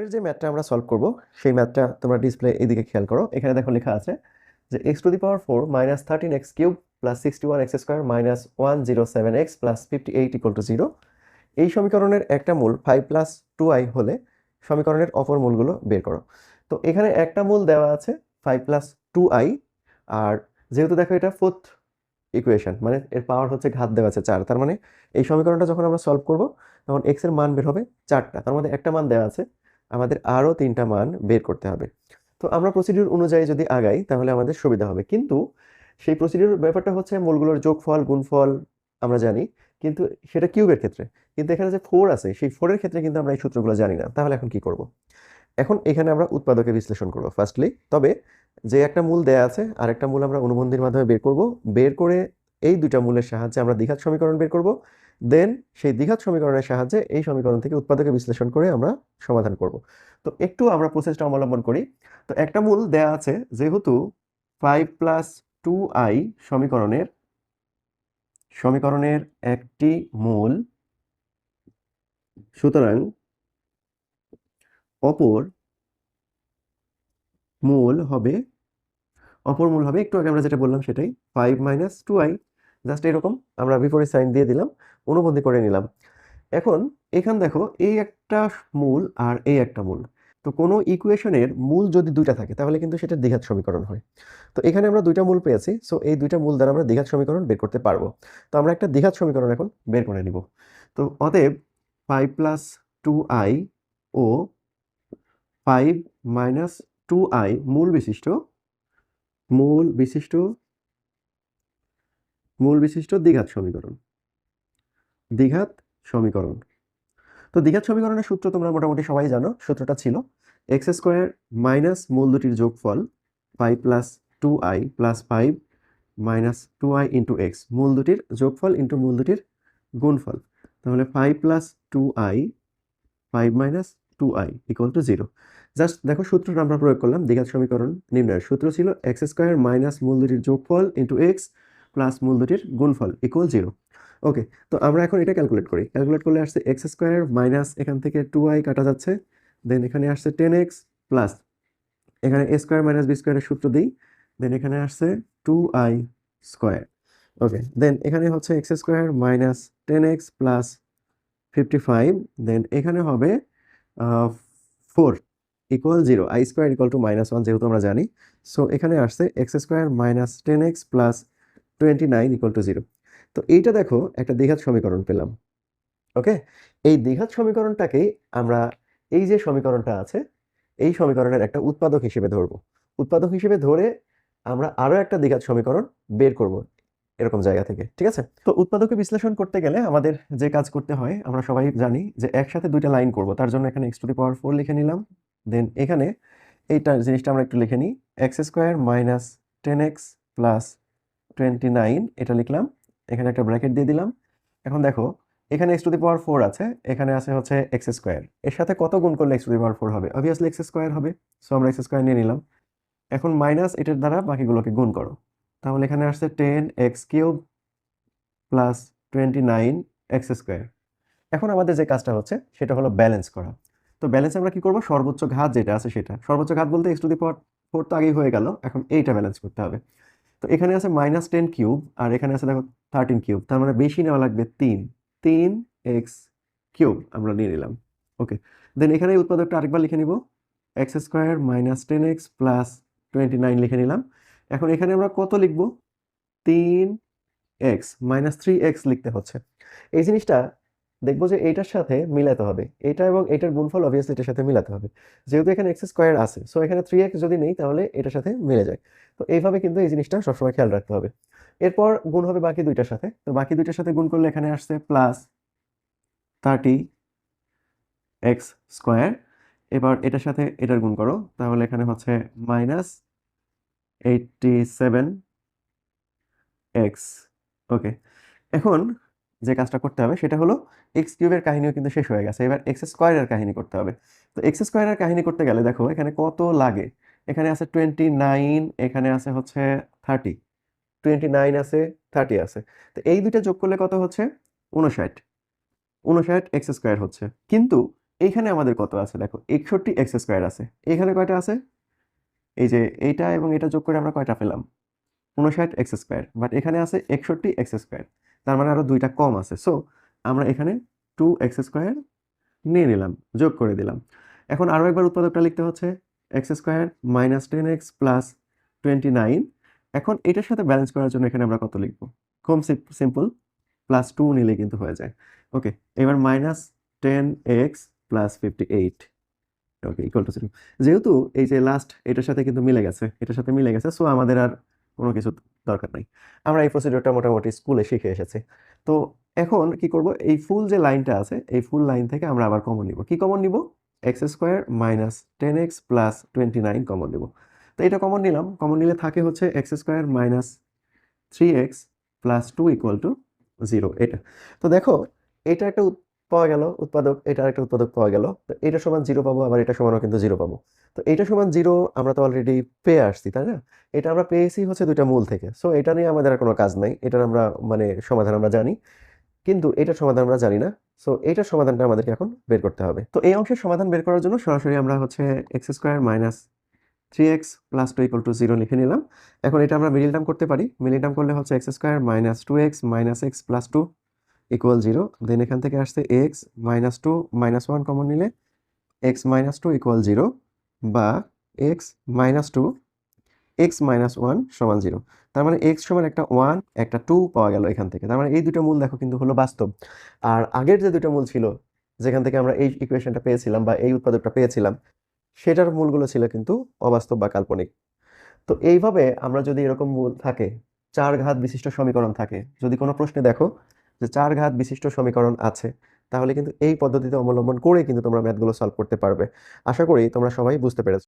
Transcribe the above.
পরের যে ম্যাথটা আমরা সলভ করব, সেই ম্যাথটা তোমরা ডিসপ্লে এদিকে খেয়াল করো। এখানে দেখো লেখা আছে যে X to the power four minus thirteen X cube plus sixty one X square minus one zero seven X plus fifty eight equal to zero এই সমীকরণের একটা মূল ফাইভ প্লাস টু আই হলে সমীকরণের অপর মূলগুলো বের করো। তো এখানে একটা মূল দেওয়া আছে ফাইভ প্লাস টু আই আর যেহেতু দেখো এটা ফোর্থ ইকুয়েশন মানে এর পাওয়ার হচ্ছে ঘাত দেওয়া আছে চার, তার মানে এই সমীকরণটা যখন আমরা সলভ করব, তখন এক্সের মান বের হবে চারটা, তার মধ্যে একটা মান দেওয়া আছে আমাদের আরও তিনটা মান বের করতে হবে। তো আমরা প্রসিডিউর অনুযায়ী যদি আগাই, তাহলে আমাদের সুবিধা হবে। কিন্তু সেই প্রসিডিউর ব্যাপারটা হচ্ছে মূলগুলোর যোগফল, গুণফল আমরা জানি, কিন্তু সেটা কিউবের ক্ষেত্রে। কিন্তু এখানে যে ফোর আছে, সেই ফোরের ক্ষেত্রে কিন্তু আমরা এই সূত্রগুলো জানি না। তাহলে এখন কি করব? এখন এখানে আমরা উৎপাদকে বিশ্লেষণ করব ফার্স্টলি তবে যে একটা মূল দেয়া আছে আর একটা মূল আমরা অনুবন্ধীর মাধ্যমে বের করব। বের করে এই দুইটা মূলের সাহায্যে আমরা দ্বিঘাত সমীকরণ বের করব। দেন সেই দ্বিঘাত সমীকরণের সাহায্যে এই সমীকরণ থেকে উৎপাদকে বিশ্লেষণ করে আমরা সমাধান করব। তো একটু আমরা প্রসেসটা অবলম্বন করি। তো একটা মূল দেয়া আছে, যেহেতু ফাইভ প্লাস টু আই সমীকরণের সমীকরণের একটি মূল, সুতরাং অপর মূল হবে, অপর মূল হবে, একটু আগে আমরা যেটা বললাম সেটাই five minus two I just এরকম আমরা বিপরীত সাইন দিয়ে দিলাম, অনুবন্ধী করে নিলাম। এখন এখান দেখো এই একটা মূল আর এই একটা মূল। তো কোনো ইকুয়েশনের মূল যদি দুইটা থাকে, তাহলে কিন্তু সেটা দ্বিঘাত সমীকরণ হয়। তো এখানে আমরা দুইটা মূল পেয়েছি সো এই দুইটা মূল দ্বারা আমরা দ্বিঘাত সমীকরণ বের করতে পারব। তো আমরা একটা দ্বিঘাত সমীকরণ এখন বের করে নিব। তো অতএব ফাইভ প্লাস টু আই ও ফাইভ মাইনাস টু আই মূল বিশিষ্ট মূল বিশিষ্ট মূল বিশিষ্ট দ্বিঘাত সমীকরণ। দ্বিঘাত সমীকরণ। তো দ্বিঘাত সমীকরণের সূত্র তোমরা মোটামুটি সবাই জানো, সূত্রটা ছিল এক্স স্কোয়ার মাইনাস মূল দুটির যোগফল five plus two I plus five minus two I into X, মূল দুটির যোগফল ইন্টু মূল দুটির গুণফল। তাহলে five plus two I five minus two I equal to zero. Just দেখো সূত্রটা আমরা প্রয়োগ করলাম, দ্বিঘাত সমীকরণ নির্ণয়ের। সূত্র ছিল এক্স স্কোয়ার মাইনাস মূল দুটির যোগফল ইন্টু এক্স প্লাস মূল দুটির গুণফল ইকুয়াল জিরো ওকে তো আমরা এখন এটা ক্যালকুলেট করি। ক্যালকুলেট করলে আসছে এক্স স্কোয়ার মাইনাস এখান থেকে টু আই কাটা যাচ্ছে। দেন এখানে আসছে টেন এক্স প্লাস এখানে এ স্কোয়ার মাইনাস বি স্কোয়ারের সূত্র দিই। দেন এখানে আসছে two I square okay then এখানে হচ্ছে x square minus ten x plus fifty five then এখানে হবে four equal zero I square equal to minus one যেহেতু আমরা জানি। সো এখানে আসছে x square minus ten x plus twenty nine equal to zero তো এইটা দেখো একটা দ্বিঘাত সমীকরণ পেলাম ওকে এই দ্বিঘাত সমীকরণটাকেই আমরা, এই যে সমীকরণটা আছে, এই সমীকরণের একটা উৎপাদক হিসেবে ধরবো। উৎপাদক হিসেবে ধরে আমরা আরও একটা দ্বিঘাত সমীকরণ বের করব এরকম জায়গা থেকে, ঠিক আছে? তো উৎপাদকে বিশ্লেষণ করতে গেলে আমাদের যে কাজ করতে হয়, আমরা সবাই জানি যে একসাথে দুইটা লাইন করব। তার জন্য এখানে X to the power four লিখে নিলাম। দেন এখানে এইটা জিনিসটা আমরা একটু লিখে নিই X square minus ten X plus twenty nine এটা লিখলাম, এখানে একটা ব্র্যাকেট দিয়ে দিলাম। এখন দেখো, এখানে X to the power four আছে, এখানে আছে হচ্ছে এক্স স্কোয়ার এর সাথে কত গুণ করলে X to the power four হবে? অবভিয়াসলি এক্স স্কোয়ার হবে সো আমরা এক্স স্কোয়ার নিয়ে নিলাম। এখন মাইনাস এটার দ্বারা বাকিগুলোকে গুণ করো। তাহলে এখানে আসছে ten X cube plus twenty nine X square এখন আমাদের যে কাজটা হচ্ছে, সেটা হলো ব্যালেন্স করা। তো ব্যালেন্স আমরা কি করব? সর্বোচ্চ ঘাত যেটা আছে সেটা। সর্বোচ্চ ঘাত বলতে X to the power four তো আগেই হয়ে গেল, এখন এইটা ব্যালেন্স করতে হবে। তো এখানে আছে মাইনাস টেন কিউব আর এখানে আছে দেখো থার্টিন কিউব তার মানে বেশি নেওয়া লাগবে তিন তিন এক্স কিউব আমরা নিয়ে নিলাম ওকে দেন এখানে উৎপাদকটা আরেকবার লিখে নিব X square minus ten X plus twenty nine লিখে নিলাম, এখন এখানে আমরা কত লিখব? তিন এক্স মাইনাস থ্রি এক্স লিখতে হচ্ছে। এই জিনিসটা দেখব যে এইটার সাথে মিলাতে হবে। এটা এবং এটার গুণফল অবভিয়াসলি এটার সাথে মিলাতে হবে। যেহেতু এখানে এক্স স্কোয়ার আছে সো এখানে থ্রি এক্স যদি নেই তাহলে এটার সাথে মিলে যায়। তো এইভাবে কিন্তু এই জিনিসটা সবসময় খেয়াল রাখতে হবে। এরপর গুণ হবে বাকি দুইটার সাথে। তো বাকি দুইটার সাথে গুণ করলে এখানে আসছে প্লাস থার্টি এক্স স্কোয়ার এবার এটার সাথে এটার গুণ করো, তাহলে এখানে হচ্ছে minus eighty seven X okay এখন যে কাজটা করতে হবে সেটা হলো এক্স কিউবের কাহিনীও কিন্তু শেষ হয়ে গেছে। এবার এক্স স্কোয়ারের কাহিনী করতে হবে। তো এক্স স্কোয়ারের কাহিনী করতে গেলে দেখো এখানে কত লাগে? এখানে আছে টোয়েন্টি নাইন এখানে আছে হচ্ছে থার্টি টোয়েন্টি নাইন আছে থার্টি আছে। তো এই দুইটা যোগ করলে কত হচ্ছে? উনষাট উনষাট এক্স স্কোয়ার হচ্ছে। কিন্তু এইখানে আমাদের কত আছে? দেখো একষট্টি এক্স স্কোয়ার আছে। এখানে কয়টা আছে? এই যে এইটা এবং এটা যোগ করে আমরা কয়টা পেলাম? উনষাট এক্স স্কোয়ার বাট এখানে আছে একষট্টি এক্স স্কোয়ার তার মানে আরও দুইটা কম আছে। সো আমরা এখানে টু এক্স স্কোয়ার নিয়ে নিলাম, যোগ করে দিলাম। এখন আরও একবার উৎপাদকটা লিখতে হচ্ছে X square minus ten X plus twenty nine এখন এটার সাথে ব্যালেন্স করার জন্য এখানে আমরা কত লিখব? খুব সিম্পল প্লাস টু নিলে কিন্তু হয়ে যায়। ওকে এবার minus ten X plus fifty eight okay যেহেতু এই যে লাস্ট এটার সাথে কিন্তু মিলে গেছে, এটার সাথে মিলে গেছে সো আমাদের আর কোনো কিছু দরকার নাই। আমরা এই প্রসিডিওরটা মোটামুটি স্কুলে শিখে এসেছি। তো এখন কি করব? এই ফুল যে লাইনটা আছে, এই ফুল লাইন থেকে আমরা আবার কমন নিব। কি কমন নিব? X square minus ten X plus twenty nine common নিব। তো এটা কমন নিলাম। কমন নিলে থাকে হচ্ছে X square minus three X plus two equal to zero এটা। তো দেখো, এটা একটা পাওয়া গেল, উৎপাদক, এটা একটা উৎপাদক পাওয়া গেল। তো এটা সমান জিরো পাবো, আবার এটা সমানও কিন্তু জিরো পাবো। তো এটা সমান জিরো আমরা তো অলরেডি পেয়ে আসছি, তাই না? এটা আমরা পেয়েছি হচ্ছে দুইটা মূল থেকে। সো এটা নিয়ে আমাদের আর কোনো কাজ নাই, এটার আমরা মানে সমাধান আমরা জানি। কিন্তু এটার সমাধান আমরা জানি না। সো এটার সমাধানটা আমাদেরকে এখন বের করতে হবে। তো এই অংশের সমাধান বের করার জন্য সরাসরি আমরা হচ্ছে x square minus three x plus two equal to zero লিখে নিলাম। এখন এটা আমরা মিডিল টার্ম করতে পারি। মিডিল টার্ম করলে হচ্ছে x square minus two x minus x plus two equal zero then এখান থেকে আসছে x minus two minus one common নিলে x minus two equal zero বা x minus two x minus one সমান zero তার মানে এক্স সমান একটা ওয়ান একটা টু পাওয়া গেল এখান থেকে। তার মানে এই দুটো মূল দেখো কিন্তু হলো বাস্তব। আর আগের যে দুটো মূল ছিল, যেখান থেকে আমরা এই ইকুয়েশনটা পেয়েছিলাম বা এই উৎপাদকটা পেয়েছিলাম, সেটার মূলগুলো ছিল কিন্তু অবাস্তব বা কাল্পনিক। তো এইভাবে আমরা যদি এরকম মূল থাকে, চার ঘাত বিশিষ্ট সমীকরণ থাকে, যদি কোনো প্রশ্নে দেখো যে চার ঘাত বিশিষ্ট সমীকরণ আছে, তাহলে কিন্তু এই পদ্ধতিতে অবলম্বন করে কিন্তু তোমরা ম্যাথগুলো সলভ করতে পারবে। আশা করি তোমরা সবাই বুঝতে পেরেছ।